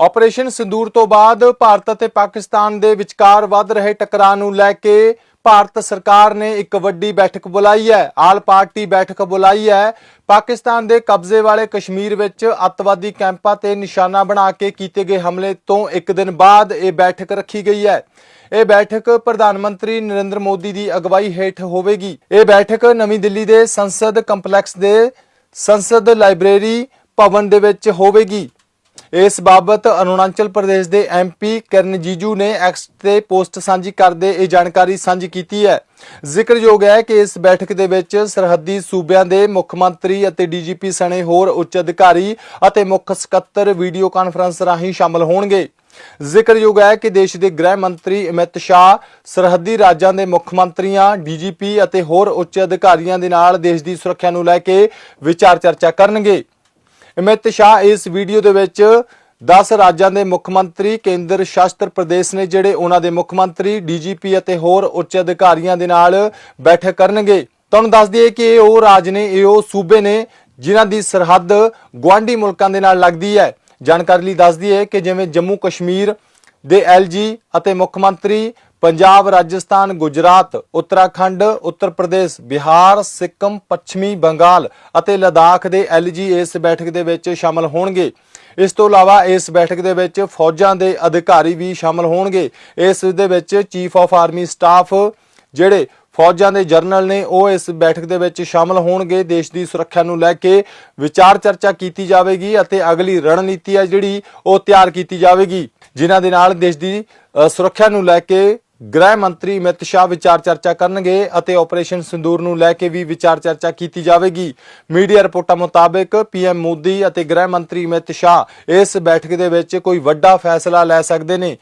Operation sindoor ਤੋਂ ਬਾਅਦ ਭਾਰਤ ਅਤੇ ਪਾਕਿਸਤਾਨ ਦੇ ਵਿਚਕਾਰ ਵੱਧ ਰਹੇ ਟਕਰਾਅ ਨੂੰ ਲੈ ਕੇ ਭਾਰਤ ਸਰਕਾਰ ਨੇ ਇੱਕ ਵੱਡੀ ਬੈਠਕ ਬੁਲਾਈ ਹੈ, ਆਲ ਪਾਰਟੀ ਬੈਠਕ ਬੁਲਾਈ ਹੈ। ਪਾਕਿਸਤਾਨ ਦੇ ਕਬਜ਼ੇ ਵਾਲੇ ਕਸ਼ਮੀਰ ਵਿੱਚ ਅੱਤਵਾਦੀ ਕੈਂਪਾਂ ਤੇ ਨਿਸ਼ਾਨਾ ਬਣਾ ਕੇ ਕੀਤੇ ਗਏ ਹਮਲੇ ਤੋਂ ਇੱਕ ਦਿਨ ਬਾਅਦ ਇਹ ਬੈਠਕ ਰੱਖੀ ਗਈ ਹੈ। ਇਹ ਬੈਠਕ ਪ੍ਰਧਾਨ ਮੰਤਰੀ ਨਰਿੰਦਰ ਮੋਦੀ ਦੀ ਅਗਵਾਈ ਹੇਠ ਹੋਵੇਗੀ। ਇਹ ਬੈਠਕ ਨਵੀਂ ਦਿੱਲੀ ਦੇ ਸੰਸਦ ਕੰਪਲੈਕਸ ਦੇ ਸੰਸਦ ਲਾਇਬ੍ਰੇਰੀ ਭਵਨ ਦੇ ਵਿੱਚ ਹੋਵੇਗੀ। ਇਸ ਬਾਬਤ ਅਰੁਣਾਚਲ ਪ੍ਰਦੇਸ਼ ਦੇ ਐਮਪੀ ਕਰਨ ਜੀਜੂ ਨੇ ਐਕਸ ਤੇ ਪੋਸਟ ਸਾਂਝੀ ਕਰਦੇ ਇਹ ਜਾਣਕਾਰੀ ਸਾਂਝੀ ਕੀਤੀ ਹੈ। ਜ਼ਿਕਰਯੋਗ ਹੈ ਕਿ ਇਸ ਬੈਠਕ ਦੇ ਵਿੱਚ ਸਰਹੱਦੀ ਸੂਬਿਆਂ ਦੇ ਮੁੱਖ ਮੰਤਰੀ ਅਤੇ ਡੀਜੀਪੀ ਸਣੇ ਹੋਰ ਉੱਚ ਅਧਿਕਾਰੀ ਅਤੇ ਮੁੱਖ ਸਕੱਤਰ ਵੀਡੀਓ ਕਾਨਫਰੰਸ ਰਾਹੀਂ ਸ਼ਾਮਲ ਹੋਣਗੇ। ਜ਼ਿਕਰਯੋਗ ਹੈ ਕਿ ਦੇਸ਼ ਦੇ ਗ੍ਰਹਿ ਮੰਤਰੀ ਅਮਿਤ ਸ਼ਾਹ, ਸਰਹੱਦੀ ਰਾਜਾਂ ਦੇ ਮੁੱਖ ਮੰਤਰੀਆਂ ਡੀਜੀਪੀ ਅਤੇ ਹੋਰ ਉੱਚ ਅਧਿਕਾਰੀਆਂ ਦੇ ਨਾਲ ਦੇਸ਼ ਦੀ ਸੁਰੱਖਿਆ ਨੂੰ ਲੈ ਕੇ ਵਿਚਾਰ ਚਰਚਾ ਕਰਨਗੇ। ਅਮਿਤ ਸ਼ਾਹ ਇਸ ਵੀਡੀਓ ਦੇ ਵਿੱਚ 10 ਰਾਜਾਂ ਦੇ ਮੁੱਖ ਮੰਤਰੀ, ਕੇਂਦਰ ਸ਼ਾਸਤਰ ਪ੍ਰਦੇਸ਼ ਨੇ ਜਿਹੜੇ ਉਹਨਾਂ ਦੇ ਮੁੱਖ ਮੰਤਰੀ, ਡੀਜੀਪੀ ਅਤੇ ਹੋਰ ਉੱਚ ਅਧਿਕਾਰੀਆਂ ਦੇ ਨਾਲ ਬੈਠਕ ਕਰਨਗੇ। ਤੁਹਾਨੂੰ ਦੱਸ ਦਈਏ ਕਿ ਇਹ ਉਹ ਰਾਜ ਨੇ, ਇਹ ਉਹ ਸੂਬੇ ਨੇ ਜਿਨ੍ਹਾਂ ਦੀ ਸਰਹੱਦ ਗੁਆਂਢੀ ਮੁਲਕਾਂ ਦੇ ਨਾਲ ਲੱਗਦੀ ਹੈ। ਜਾਣਕਾਰੀ ਲਈ ਦੱਸ ਦਈਏ ਕਿ ਜਿਵੇਂ ਜੰਮੂ ਕਸ਼ਮੀਰ ਦੇ ਐਲਜੀ ਅਤੇ ਮੁੱਖ ਮੰਤਰੀ ਪੰਜਾਬ, ਰਾਜਸਥਾਨ, ਗੁਜਰਾਤ, ਉੱਤਰਾਖੰਡ, ਉੱਤਰ ਪ੍ਰਦੇਸ਼, ਬਿਹਾਰ, ਸਿੱਕਮ, ਪੱਛਮੀ ਬੰਗਾਲ ਅਤੇ ਲਦਾਖ ਦੇ ਐਲਜੀ ਇਸ ਬੈਠਕ ਦੇ ਵਿੱਚ ਸ਼ਾਮਲ ਹੋਣਗੇ। ਇਸ ਤੋਂ ਇਲਾਵਾ ਇਸ ਬੈਠਕ ਦੇ ਵਿੱਚ ਫੌਜਾਂ ਦੇ ਅਧਿਕਾਰੀ ਵੀ ਸ਼ਾਮਲ ਹੋਣਗੇ। ਇਸ ਦੇ ਵਿੱਚ ਚੀਫ ਆਫ ਆਰਮੀ ਸਟਾਫ ਜਿਹੜੇ ਫੌਜਾਂ ਦੇ ਜਰਨਲ ਨੇ, ਉਹ ਇਸ ਬੈਠਕ ਦੇ ਵਿੱਚ ਸ਼ਾਮਲ ਹੋਣਗੇ। ਦੇਸ਼ ਦੀ ਸੁਰੱਖਿਆ ਨੂੰ ਲੈ ਕੇ ਵਿਚਾਰ ਚਰਚਾ ਕੀਤੀ ਜਾਵੇਗੀ ਅਤੇ ਅਗਲੀ ਰਣਨੀਤੀ ਹੈ ਜਿਹੜੀ, ਉਹ ਤਿਆਰ ਕੀਤੀ ਜਾਵੇਗੀ। ਜਿਨ੍ਹਾਂ ਦੇ ਨਾਲ ਦੇਸ਼ ਦੀ ਸੁਰੱਖਿਆ ਨੂੰ ਲੈ ਕੇ ਗ੍ਰਹਿ ਮੰਤਰੀ ਅਮਿਤ ਸ਼ਾਹ ਵਿਚਾਰ ਚਰਚਾ ਕਰਨਗੇ ਅਤੇ ਆਪਰੇਸ਼ਨ ਸੰਦੂਰ ਨੂੰ ਲੈ ਕੇ ਵੀ ਵਿਚਾਰ ਚਰਚਾ ਕੀਤੀ ਜਾਵੇਗੀ। ਮੀਡੀਆ ਰਿਪੋਰਟਾਂ ਮੁਤਾਬਕ ਪੀਐਮ ਮੋਦੀ ਅਤੇ ਗ੍ਰਹਿ ਮੰਤਰੀ ਅਮਿਤ ਸ਼ਾਹ ਇਸ ਬੈਠਕ ਦੇ ਵਿੱਚ ਕੋਈ ਵੱਡਾ ਫੈਸਲਾ ਲੈ ਸਕਦੇ ਨੇ।